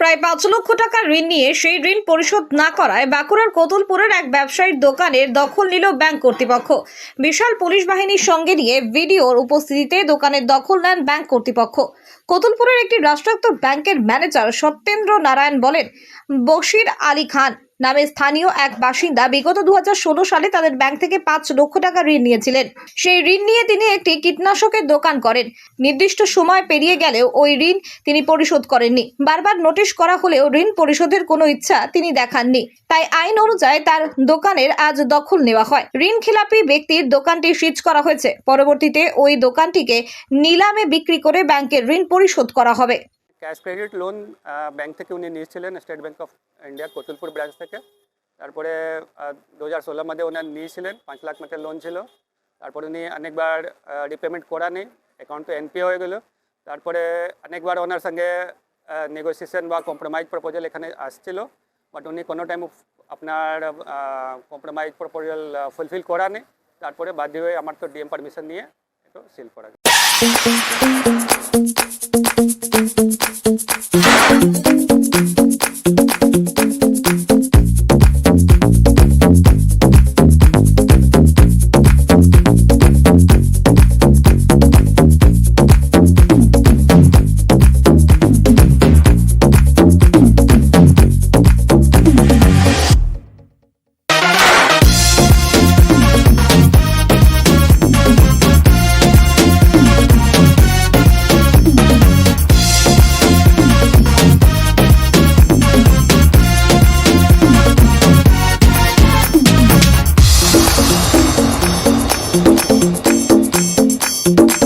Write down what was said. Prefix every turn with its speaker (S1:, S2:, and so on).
S1: প্রায় পাঁচ লক্ষ টাকার ঋণ নিয়ে সেই ঋণ পরিশোধ না করায় বাঁকুড়ার কোতুলপুরের এক ব্যবসায়ীর দোকানের দখল নিল ব্যাংক কর্তৃপক্ষ। বিশাল পুলিশ বাহিনীর সঙ্গে নিয়ে ভিডিওর উপস্থিতিতে দোকানের দখল নেন ব্যাংক কর্তৃপক্ষ। কোতুলপুরের একটি রাষ্ট্রায়ত্ত ব্যাংকের ম্যানেজার সত্যেন্দ্র নারায়ণ বলেন, বশির আলী খান নামে স্থানীয় এক বাসিন্দা বিগত দু হাজার ষোলো সালে তাদের ব্যাংক থেকে পাঁচ লক্ষ টাকা ঋণ নিয়েছিলেন। সেই ঋণ নিয়ে তিনি একটি কীটনাশকের দোকান করেন। নির্দিষ্ট সময় পেরিয়ে গেলেও ওই ঋণ তিনি পরিশোধ করেননি। বারবার নোটিশ করা হলেও ঋণ পরিশোধের কোনো ইচ্ছা তিনি দেখাননি। তাই আইন অনুযায়ী তার দোকানের আজ দখল নেওয়া হয়। ঋণ খেলাপি ব্যক্তির দোকানটি সিজ করা হয়েছে। পরবর্তীতে ওই দোকানটিকে নিলামে বিক্রি করে ব্যাংকের ঋণ পরিশোধ করা হবে।
S2: ক্যাশ ক্রেডিট লোন ব্যাংক থেকে উনি নিয়েছিলেন, State Bank of India, Kotulpur branch থেকে। তারপরে দু হাজার ষোলোর মধ্যে ওনার নিয়েছিলেন, পাঁচ লাখ মতো লোন ছিল। তারপরে উনি অনেকবার রিপেমেন্ট করা নেই অ্যাকাউন্ট তো এনপি হয়ে গেলো। তারপরে অনেকবার ওনার সঙ্গে নেগোসিয়েশন বা কম্প্রোমাইজ প্রপোজাল এখানে আসছিল। বাট উনি কোনো টাইম আপনার কম্প্রোমাইজ প্রপোজাল ফুলফিল করা নেই। তারপরে বাধ্য হয়ে আমার তো ডিএম পারমিশন নিয়ে একটু সিল করা। Thank you.